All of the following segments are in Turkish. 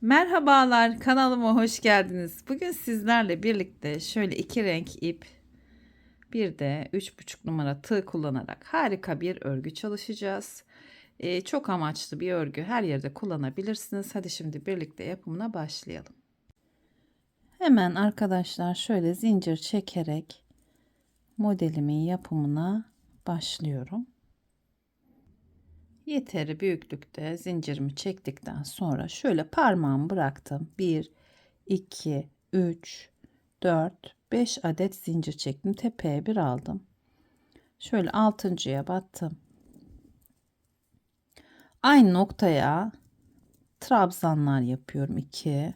Merhabalar kanalıma hoş geldiniz. Bugün sizlerle birlikte şöyle iki renk ip bir de üç buçuk numara tığ kullanarak harika bir örgü çalışacağız. Ee, çok amaçlı bir örgü her yerde kullanabilirsiniz. Hadi şimdi birlikte yapımına başlayalım. Hemen arkadaşlar şöyle zincir çekerek modelimin yapımına başlıyorum. Yeteri büyüklükte zincirimi çektikten sonra şöyle parmağımı bıraktım. 1, 2, 3, 4, 5 adet zincir çektim. Tepeye bir aldım. Şöyle altıncıya battım. Aynı noktaya trabzanlar yapıyorum. 2,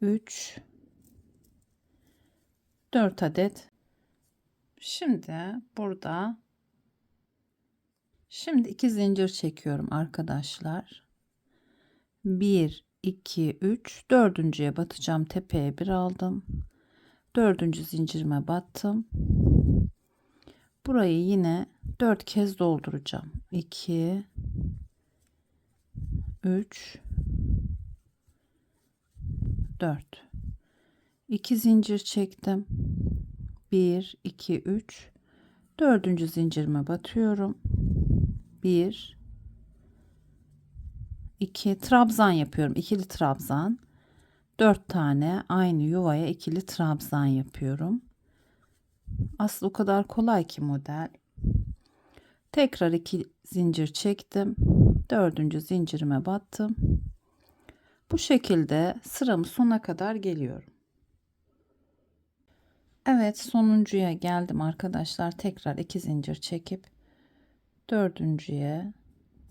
3, 4 adet. Şimdi burada Şimdi iki zincir çekiyorum arkadaşlar. 1, 2, 3, dördüncüye batacağım. Tepeye bir aldım. Dördüncü zincirime battım. Burayı yine dört kez dolduracağım. 2, 3, 4. 2 zincir çektim. 1, 2, 3. Dördüncü zincirime batıyorum. 1 2 trabzan yapıyorum. ikili trabzan. 4 tane aynı yuvaya ikili trabzan yapıyorum. Aslında o kadar kolay ki model. Tekrar iki zincir çektim. Dördüncü zincirime battım. Bu şekilde sıramı sona kadar geliyorum. Evet sonuncuya geldim arkadaşlar. Tekrar iki zincir çekip dördüncüye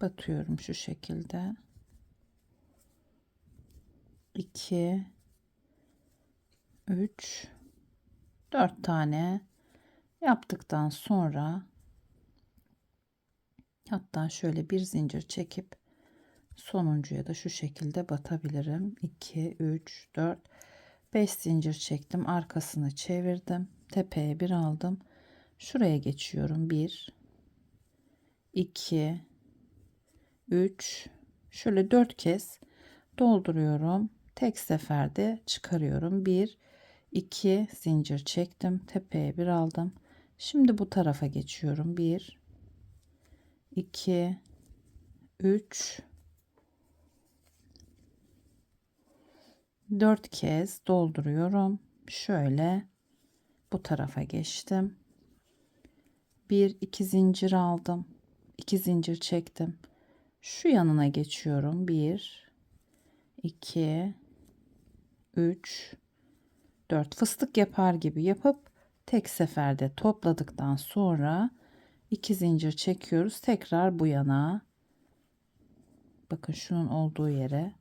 batıyorum şu şekilde. 2 3 4 tane yaptıktan sonra hatta şöyle bir zincir çekip sonuncuya da şu şekilde batabilirim. 2 3 4 5 zincir çektim. Arkasını çevirdim. Tepeye bir aldım. Şuraya geçiyorum. 1 2 3 şöyle 4 kez dolduruyorum. Tek seferde çıkarıyorum. 1 2 zincir çektim. Tepeye bir aldım. Şimdi bu tarafa geçiyorum. 1 2 3 4 kez dolduruyorum. Şöyle bu tarafa geçtim. 1 2 zincir aldım 2 zincir çektim. Şu yanına geçiyorum. 1 2 3 4 fıstık yapar gibi yapıp tek seferde topladıktan sonra 2 zincir çekiyoruz. Tekrar bu yana bakın şunun olduğu yere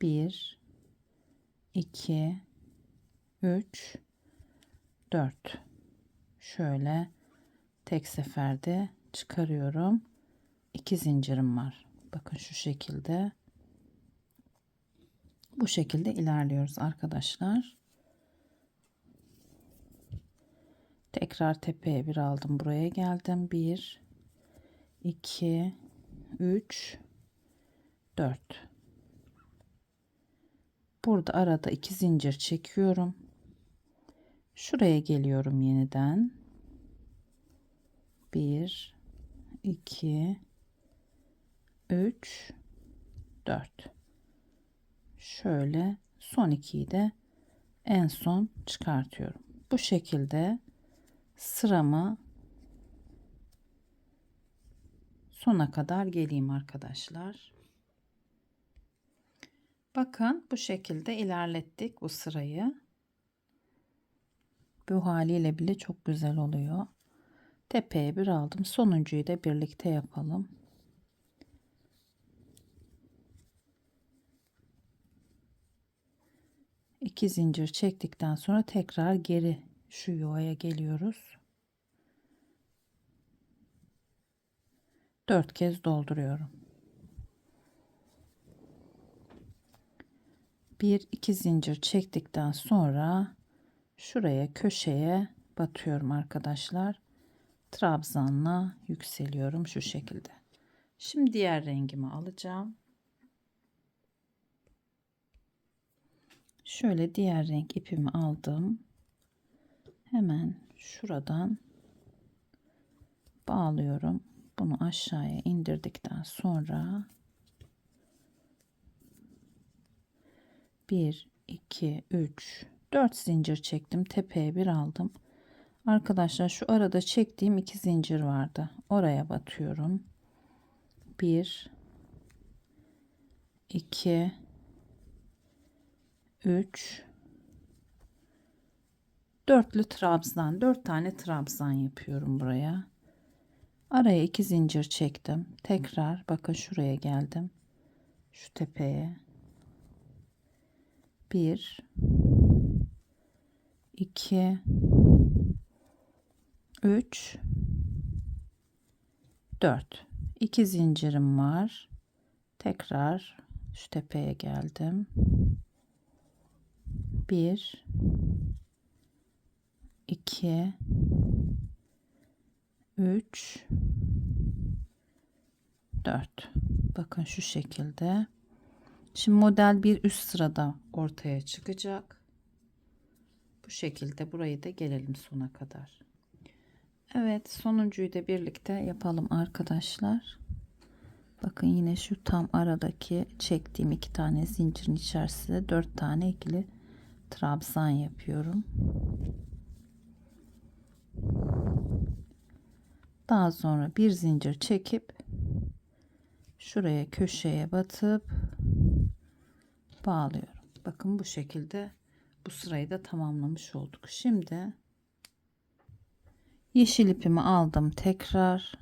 1 2 3 4 şöyle tek seferde çıkarıyorum. İki zincirim var. Bakın şu şekilde. Bu şekilde ilerliyoruz arkadaşlar. Tekrar tepeye bir aldım. Buraya geldim. 1 2 3 4 Burada arada iki zincir çekiyorum. Şuraya geliyorum yeniden. 1 2 3 4 Şöyle son ikiyi de en son çıkartıyorum. Bu şekilde sıramı sona kadar geleyim arkadaşlar. Bakın bu şekilde ilerlettik bu sırayı. Bu haliyle bile çok güzel oluyor. Tepeye bir aldım. Sonuncuyu da birlikte yapalım. İki zincir çektikten sonra tekrar geri şu yuvaya geliyoruz. Dört kez dolduruyorum. Bir iki zincir çektikten sonra şuraya köşeye batıyorum arkadaşlar. trabzanla yükseliyorum şu şekilde. Şimdi diğer rengimi alacağım. Şöyle diğer renk ipimi aldım. Hemen şuradan bağlıyorum. Bunu aşağıya indirdikten sonra 1 2 3 4 zincir çektim. Tepeye bir aldım. Arkadaşlar şu arada çektiğim iki zincir vardı. Oraya batıyorum. 1 2 3 dörtlü trabzan 4 tane trabzan yapıyorum buraya. Araya iki zincir çektim. Tekrar bakın şuraya geldim. Şu tepeye. 1 2 3 4 2 zincirim var. Tekrar şu tepeye geldim. 1 2 3 4 bakın şu şekilde. Şimdi model bir üst sırada ortaya çıkacak bu şekilde burayı da gelelim sona kadar. Evet sonuncuyu da birlikte yapalım arkadaşlar. Bakın yine şu tam aradaki çektiğim iki tane zincirin içerisinde dört tane ikili trabzan yapıyorum. Daha sonra bir zincir çekip şuraya köşeye batıp bağlıyorum. Bakın bu şekilde bu sırayı da tamamlamış olduk. Şimdi yeşil ipimi aldım tekrar.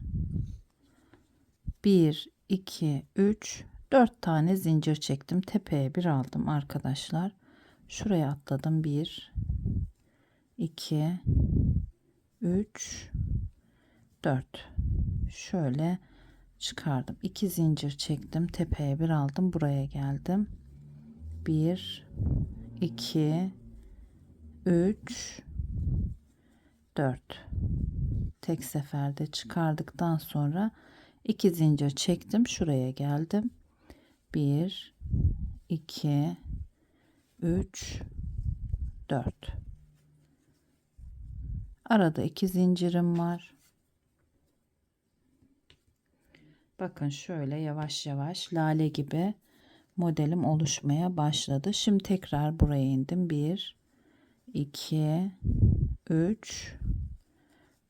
1 2 3 4 tane zincir çektim. Tepeye bir aldım arkadaşlar. Şuraya atladım. 1 2 3 4 şöyle çıkardım 2 zincir çektim tepeye bir aldım buraya geldim 1 2 3 4 tek seferde çıkardıktan sonra 2 zincir çektim şuraya geldim. 1 2 3 4 arada iki zincirim var. Bakın şöyle yavaş yavaş lale gibi modelim oluşmaya başladı. Şimdi tekrar buraya indim. 1 2 3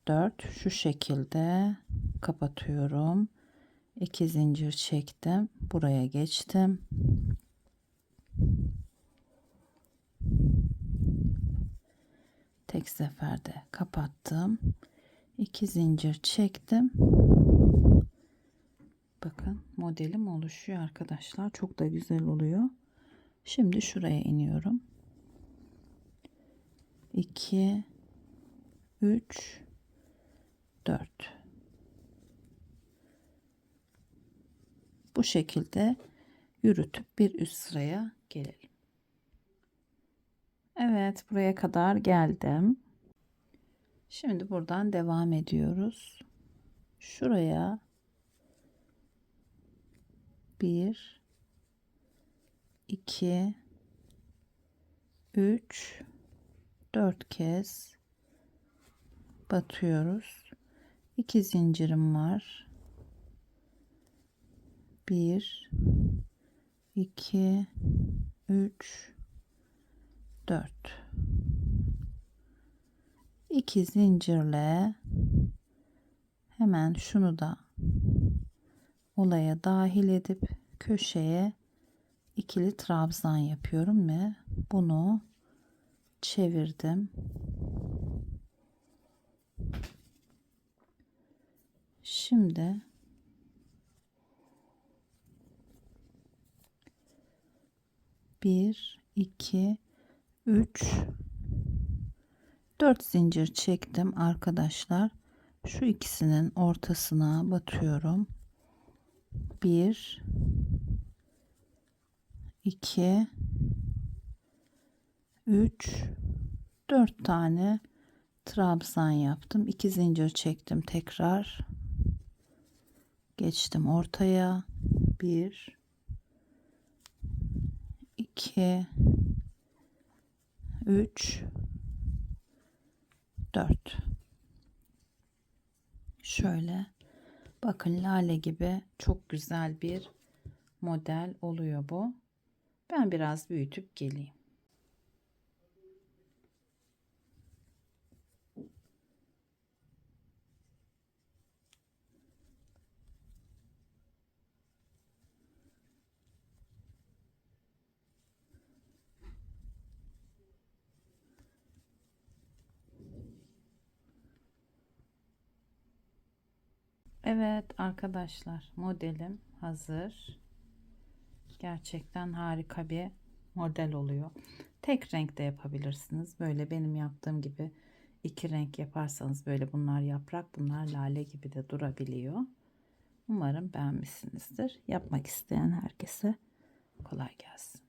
4 şu şekilde kapatıyorum. 2 zincir çektim. Buraya geçtim. Tek seferde kapattım. 2 zincir çektim Bakın modelim oluşuyor arkadaşlar. Çok da güzel oluyor. Şimdi şuraya iniyorum. 2 3 4 Bu şekilde yürütüp bir üst sıraya gelelim. Evet, buraya kadar geldim. Şimdi buradan devam ediyoruz. Şuraya 1 2 3 4 kez batıyoruz. 2 zincirim var. 1 2 3 4 2 zincirle hemen şunu da olaya dahil edip köşeye ikili trabzan yapıyorum ve bunu çevirdim. Şimdi bir, iki, üç, dört zincir çektim arkadaşlar. Şu ikisinin ortasına batıyorum. 1 2 3 4 tane trabzan yaptım. 2 zincir çektim tekrar. Geçtim ortaya. 1 2 3 4 Şöyle bakın lale gibi çok güzel bir model oluyor bu. Ben biraz büyütüp geleyim. Evet arkadaşlar modelim hazır. Gerçekten harika bir model oluyor. Tek renkte yapabilirsiniz. Böyle benim yaptığım gibi iki renk yaparsanız böyle bunlar yaprak bunlar lale gibi de durabiliyor. Umarım beğenmişsinizdir. Yapmak isteyen herkese kolay gelsin.